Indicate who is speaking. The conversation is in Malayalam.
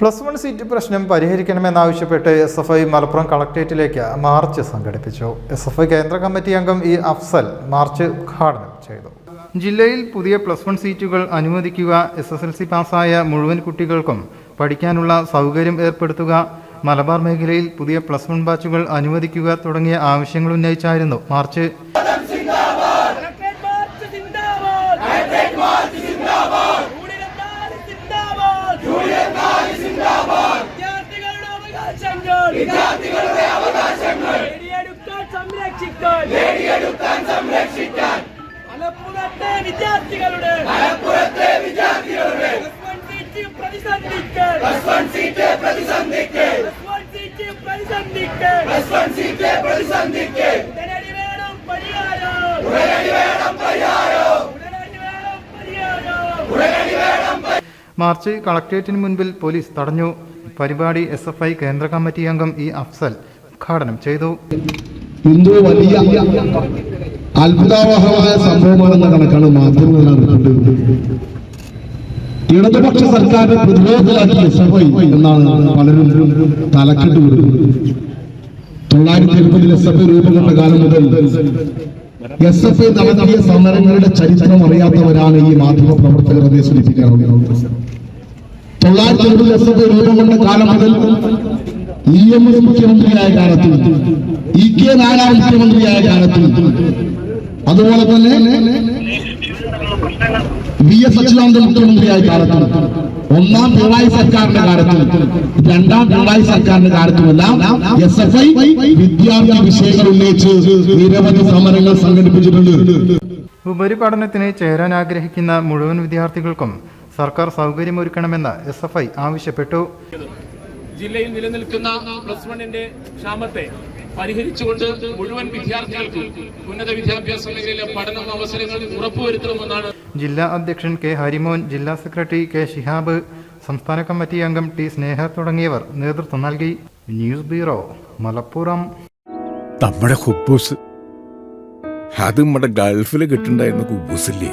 Speaker 1: പ്ലസ് വൺ സീറ്റ് പ്രശ്നം പരിഹരിക്കണമെന്നാവശ്യപ്പെട്ട് എസ് എഫ് ഐ മലപ്പുറം കളക്ട്രേറ്റിലേക്ക് മാർച്ച് സംഘടിപ്പിച്ചു. എസ് എഫ് ഐ കേന്ദ്ര കമ്മിറ്റി അംഗം ഇ അഫ്സൽ മാർച്ച് ഉദ്ഘാടനം ചെയ്തു. ജില്ലയിൽ പുതിയ പ്ലസ് വൺ സീറ്റുകൾ അനുവദിക്കുക എസ് എസ് എൽ സി പാസ്സായ മുഴുവൻ കുട്ടികൾക്കും പഠിക്കാനുള്ള സൗകര്യം ഏർപ്പെടുത്തുക മലബാർ മേഖലയിൽ പുതിയ പ്ലസ് വൺ ബാച്ചുകൾ അനുവദിക്കുക തുടങ്ങിയ ആവശ്യങ്ങൾ ഉന്നയിച്ചായിരുന്നു മാർച്ച്.
Speaker 2: അവകാശങ്ങൾ വിദ്യാർത്ഥികളുടെ അവകാശങ്ങൾ. നേടിയെടുക്കാൻ സംരക്ഷിക്കാൻ. നേടിയെടുക്കാൻ സംരക്ഷിക്കാൻ. മലപ്പുറത്തെ വിദ്യാർത്ഥികളുടെ. മലപ്പുറത്തെ വിദ്യാർത്ഥികളുടെ. പ്രതിസന്ധിക്ക് വേണം ഉടനടി വേണം പരിഹാരം. ഉടനടി വേണം പരിഹാരം.
Speaker 1: മാർച്ച് കളക്ട്രേറ്റിന് മുൻപിൽ പോലീസ് തടഞ്ഞു. പരിപാടി എസ് എഫ് ഐ കേന്ദ്ര കമ്മിറ്റി അംഗം ഇ അഫ്സൽ ഉദ്ഘാടനം ചെയ്തു.
Speaker 3: എന്തോ വലിയ അത്ഭുതാവഹമായ സംഭവമാണെന്ന കണക്കാണ് മാധ്യമങ്ങൾ ഇടതുപക്ഷ സർക്കാരിന്റെ പ്രതിരോധത്തിലാക്കി എസ് എഫ് ഐ എന്നാണ് പലരും തലക്കെട്ട് കൊടുക്കുന്നത്. തൊള്ളായിരത്തി എഴുപതിൽ എസ് എഫ് ഐ രൂപം കൊണ്ട കാലം മുതൽ എസ് എഫ് ഐ നടത്തിയ സമരങ്ങളുടെ ചരിത്രം അറിയാത്തവരാണ് ഈ മാധ്യമ പ്രവർത്തകരെ സൂചിപ്പിക്കാറുള്ളത് തൊള്ളായിരത്തി രൂപ എസ് രൂപം കൊണ്ട കാലം മുതൽ ഇ എം എസ് മുഖ്യമന്ത്രിയായ കാലത്തും ഇ കെ നാരായണ മുഖ്യമന്ത്രിയായ കാലത്തും അതുപോലെ തന്നെ വി എസ് അച്യുതാനന്ദ മുഖ്യമന്ത്രിയായ കാലത്തും ഒന്നാം പിണറായി സർക്കാരിന്റെ കാലത്തും രണ്ടാം പിണറായി സർക്കാരിന്റെ കാലത്തുമെല്ലാം എസ് എഫ് ഐ വിദ്യാർത്ഥി വിഷയങ്ങൾ ഉന്നയിച്ച് നിരവധി സമരങ്ങൾ സംഘടിപ്പിച്ചിട്ടുണ്ട്.
Speaker 1: ഉപരിപഠനത്തിന് ചേരാൻ ആഗ്രഹിക്കുന്ന മുഴുവൻ വിദ്യാർത്ഥികൾക്കും സർക്കാർ സൗകര്യമൊരുക്കണമെന്ന് എസ് എഫ് ഐ ആവശ്യപ്പെട്ടു.
Speaker 4: ജില്ലയിൽ നിലനിൽക്കുന്ന പ്ലസ് വണ്ണിന്റെ ക്ഷാമത്തെ പരിഹരിച്ചുകൊണ്ട് മുഴുവൻ വിദ്യാർത്ഥികൾക്കും ഉന്നത വിദ്യാഭ്യാസ മേഖലയിലെ പഠന അവസരങ്ങൾ ഉറപ്പുവരുത്തണമെന്നാണ്
Speaker 1: ജില്ലാ അധ്യക്ഷൻ കെ ഹരിമോൻ ജില്ലാ സെക്രട്ടറി കെ ഷിഹാബ് സംസ്ഥാന കമ്മിറ്റി അംഗം ടി സ്നേഹ തുടങ്ങിയവർ നേതൃത്വം നൽകി. News bureau Malappuram.
Speaker 5: നമ്മുടെ ഹുബൂസ്. അത് നമ്മുടെ ഗൾഫിൽ കിട്ടുണ്ടായിരുന്ന കുബൂസില്ലേ